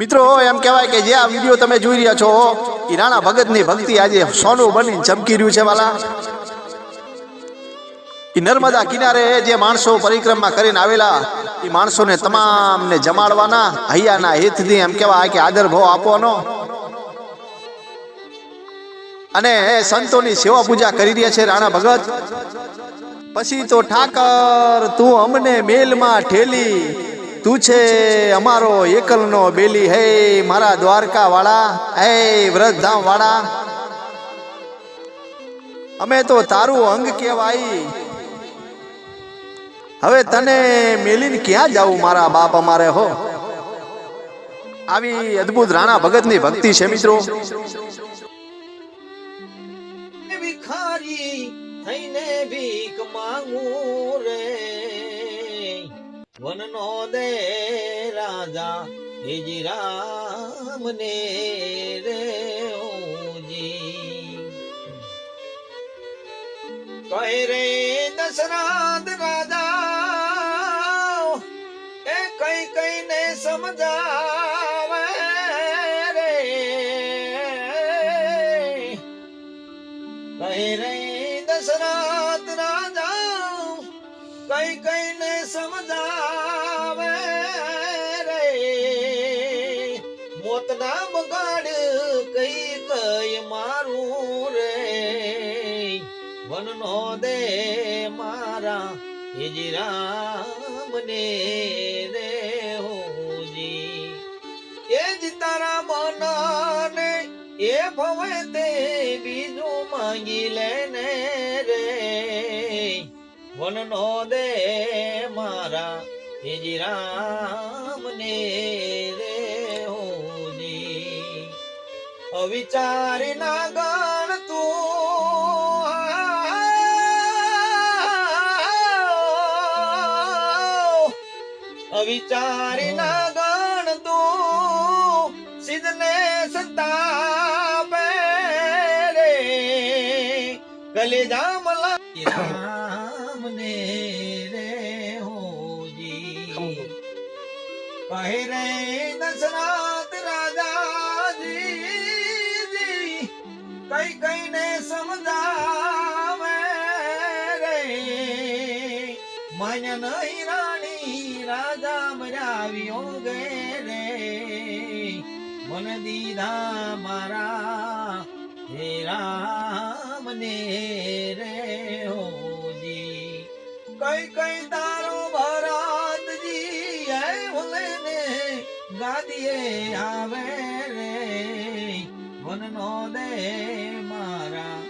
મિત્રો, એમ કહેવાય કે જે આ વીડિયો તમે જોઈ રહ્યા છો, એ રાણા ભગતની ભક્તિ આજે સોનું બની ચમકી રહ્યું છે, વાલા. એ નર્મદા કિનારે જે માણસો પરિક્રમા કરીને આવેલા, એ માણસોને તમામને જમાડવાના હૈયાના હિતથી એમ કહેવાય કે આદર ભાવ આપવાનો. અને સંતોની સેવા પૂજા કરી રહ્યા છે રાણા ભગત. પછી તો ઠાકર, તું અમને મેલમાં ઠેલી તું છે અમારો એકલનો બેલી, હે મારા દ્વારકા વાળા હે વ્રતધામ વાળા અમે તો તારું અંગ કહેવાય. હવે તને મેલીને ક્યાં જાવું મારા બાપ અમારે, હો? આવી અદ્ભુત રાણા ભગતની ભક્તિ છે, મિત્રો. થઈને ભીખ માંગું. વનનો દે રાજા હેજી રામ ને રે કહે રે દશરથ રાજા એ કઈ કઈ ને સમજાવે રે? કહે રે દશરથ રાજા કઈ કઈ ને સમજાવે વનનો દે મારા હિજી રામ ને રે હોજી. એ જ તારા મનને, એ ભવે તે બીજું માંગી લેને રે. વનનો દે મારા હિજી રામ ને રે હોજી. અવિચારી ના ગણ અવિચારી ના ગણ તું. સિદ્ધને સંતાપે રે. કલેજા મલા રામ ને રે હોજી. કહે રે દશરથ રાજાજી કઈ કઈ ને સમજાવે રે. માન્ય નહીં રાજા મજાવ્યો ગે રે. મન દીધા મારા હે રામ ને રે હોજી કઈ કઈ તારો ભરતજી હે ભલે ને ગાદીએ આવે રે. મનનો દે મારા.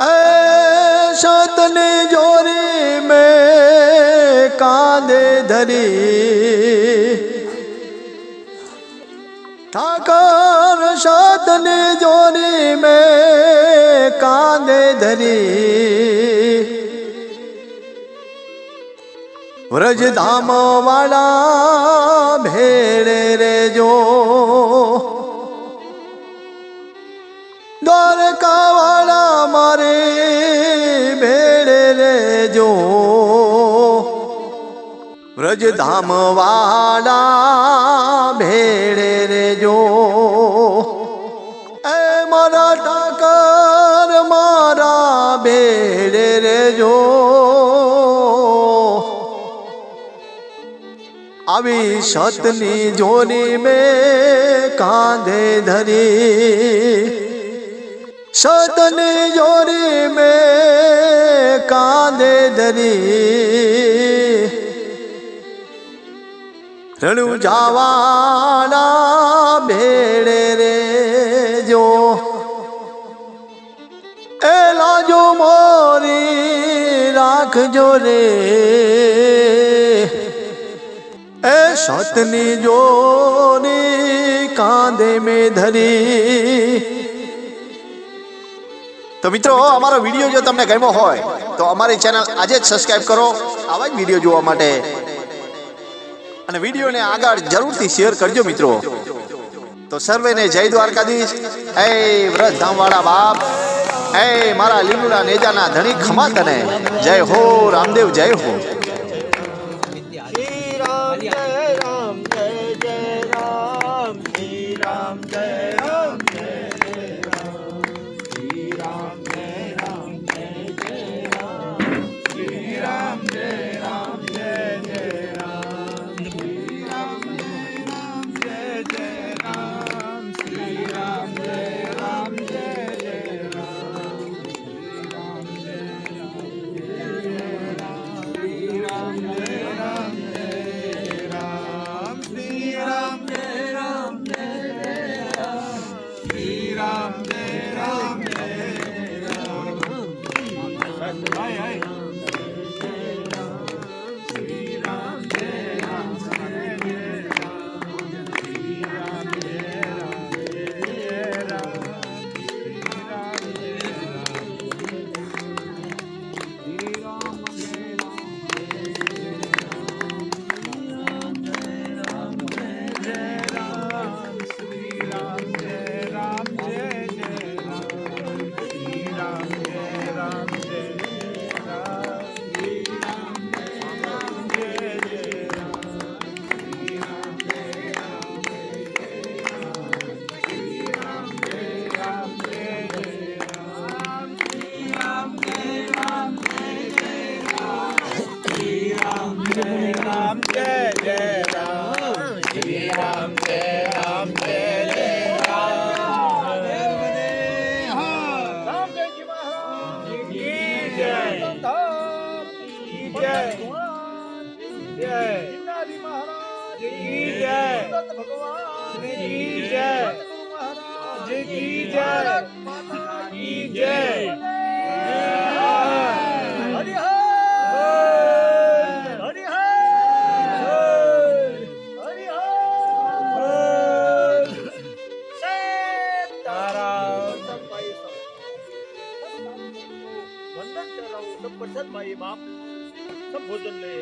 એ સતને જોરી મે કાંદે ધરી. ઠાકર સતને જોરી મે કાંદે ધરી. વ્રજધામ વાળા ભેળે રેજો. દ્વારકા વાળા વ્રજધામ વાળા ભેળે રેજો એ મારા ઠાકર, મારા ભેળે રેજો આવી સતની જોરી મે કાંધે ધરી. સતની જોરી મે કાંધે ધરી. રણુ જાવાના ભેળે રે જો. એ લાજો મોરી રાખજો રે. એ સતની જોની કાંધે મેં ધરી. તો મિત્રો અમારો વીડિયો જો તમને ગમ્યો હોય તો અમારી ચેનલ આજે જ સબસ્ક્રાઇબ કરો. આવા જ વીડિયો જોવા માટે અને વિડીયોને આગળ જરૂરથી શેર કરજો મિત્રો. તો સર્વેને જય દ્વારકાધીશ. એ વ્રત વાળા બાપ. એ મારા લીલુડા નેજાના ધણી ખમા તને જય હો રામદેવ, જય હો. શ્રી hey. की जय। की जय। हरि हरि। हरि तारा वंदन कर रहा हूँ सब प्रसाद भाई बाप। सब भोजन ले।